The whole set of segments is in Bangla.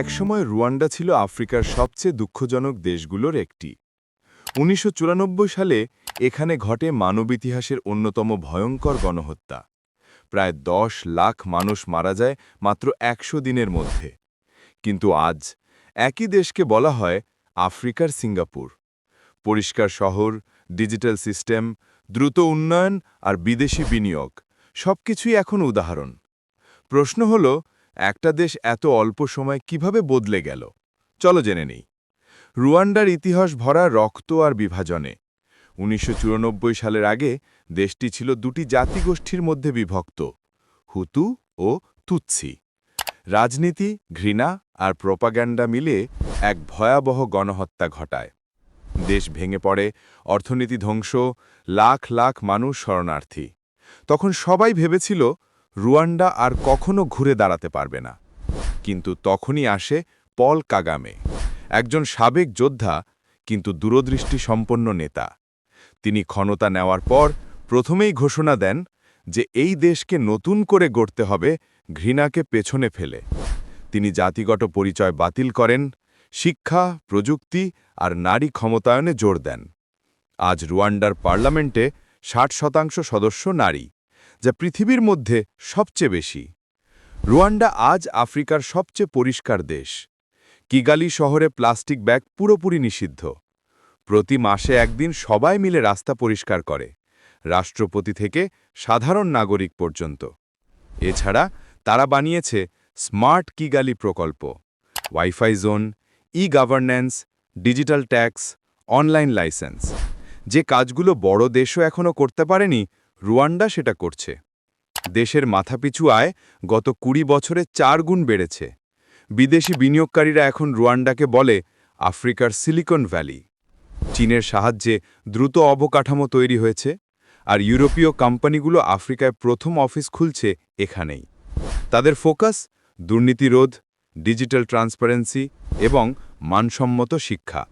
একসময় রুয়ান্ডা ছিল আফ্রিকার সবচেয়ে দুঃখজনক দেশগুলোর একটি। উনিশশো চুরানব্বই সালে এখানে ঘটে মানব ইতিহাসের অন্যতম ভয়ঙ্কর গণহত্যা। প্রায় দশ লাখ মানুষ মারা যায় মাত্র একশো দিনের মধ্যে। কিন্তু আজ একই দেশকে বলা হয় আফ্রিকার সিঙ্গাপুর। পরিষ্কার শহর, ডিজিটাল সিস্টেম, দ্রুত উন্নয়ন আর বিদেশি বিনিয়োগ সবকিছুই এখন উদাহরণ। প্রশ্ন হল একটা দেশ এত অল্প সময় কীভাবে বদলে গেল? চলো জেনে নেই। রুয়ান্ডার ইতিহাস ভরা রক্ত আর বিভাজনে। উনিশশো চুরানব্বই সালের আগে দেশটি ছিল দুটি জাতিগোষ্ঠীর মধ্যে বিভক্ত, হুতু ও তুৎসি। রাজনীতি, ঘৃণা আর প্রোপাগ্যান্ডা মিলে এক ভয়াবহ গণহত্যা ঘটায়। দেশ ভেঙে পড়ে, অর্থনীতি ধ্বংস, লাখ লাখ মানুষ শরণার্থী। তখন সবাই ভেবেছিল রুয়ান্ডা আর কখনো ঘুরে দাঁড়াতে পারবে না। কিন্তু তখনই আসে পল কাগামে, একজন সাবেক যোদ্ধা, কিন্তু দূরদৃষ্টি সম্পন্ন নেতা। তিনি ক্ষমতা নেওয়ার পর প্রথমেই ঘোষণা দেন যে এই দেশকে নতুন করে গড়তে হবে ঘৃণাকে পেছনে ফেলে। তিনি জাতিগত পরিচয় বাতিল করেন, শিক্ষা, প্রযুক্তি আর নারী ক্ষমতায়নে জোর দেন। আজ রুয়ান্ডার পার্লামেন্টে ষাট শতাংশ সদস্য নারী। যা পৃথিবীর মধ্যে সবচেয়ে বেশি। রুয়ান্ডা আজ আফ্রিকার সবচেয়ে পরিষ্কার দেশ। কিগালি শহরে প্লাস্টিক ব্যাগ পুরোপুরি নিষিদ্ধ। প্রতি মাসে একদিন সবাই মিলে রাস্তা পরিষ্কার করে, রাষ্ট্রপতি থেকে সাধারণ নাগরিক পর্যন্ত। এছাড়া তারা বানিয়েছে স্মার্ট কিগালি প্রকল্প, wifi zone e governance digital tax, online licence. যে কাজগুলো বড় দেশও এখনও করতে পারেনি রুয়ান্ডা সেটা করছে। দেশের মাথাপিছু আয় গত কুড়ি বছরে চার গুণ বেড়েছে। বিদেশি বিনিয়োগকারীরা এখন রুয়ান্ডাকে বলে আফ্রিকার সিলিকন ভ্যালি। চীনের সাহায্যে দ্রুত অবকাঠামো তৈরি হয়েছে আর ইউরোপীয় কোম্পানিগুলো আফ্রিকায় প্রথম অফিস খুলছে এখানেই। তাদের ফোকাস দুর্নীতিরোধ ডিজিটাল ট্রান্সপারেন্সি এবং মানসম্মত শিক্ষা।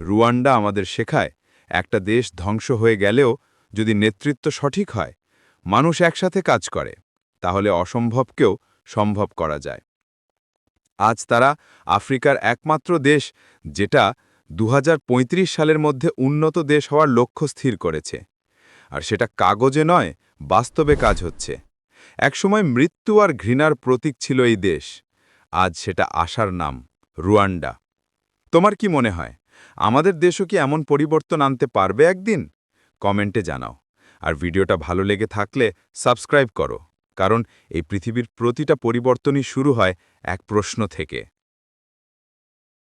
রুয়ান্ডা আমাদের শেখায় একটা দেশ ধ্বংস হয়ে গেলেও যদি নেতৃত্ব সঠিক হয়, মানুষ একসাথে কাজ করে, তাহলে অসম্ভবকেও সম্ভব করা যায়। আজ তারা আফ্রিকার একমাত্র দেশ, যেটা দু হাজার পঁয়ত্রিশ সালের মধ্যে উন্নত দেশ হওয়ার লক্ষ্য স্থির করেছে। আর সেটা কাগজে নয়, বাস্তবে কাজ হচ্ছে। একসময় মৃত্যু আর ঘৃণার প্রতীক ছিল এই দেশ। আজ সেটা আশার নাম, রুয়ান্ডা। তোমার কি মনে হয়, আমাদের দেশও কি এমন পরিবর্তন আনতে পারবে একদিন? কমেন্টে জানাও। আর ভিডিওটা ভালো লেগে থাকলে সাবস্ক্রাইব করো। কারণ এই পৃথিবীর প্রতিটা পরিবর্তনই শুরু হয় এক প্রশ্ন থেকে।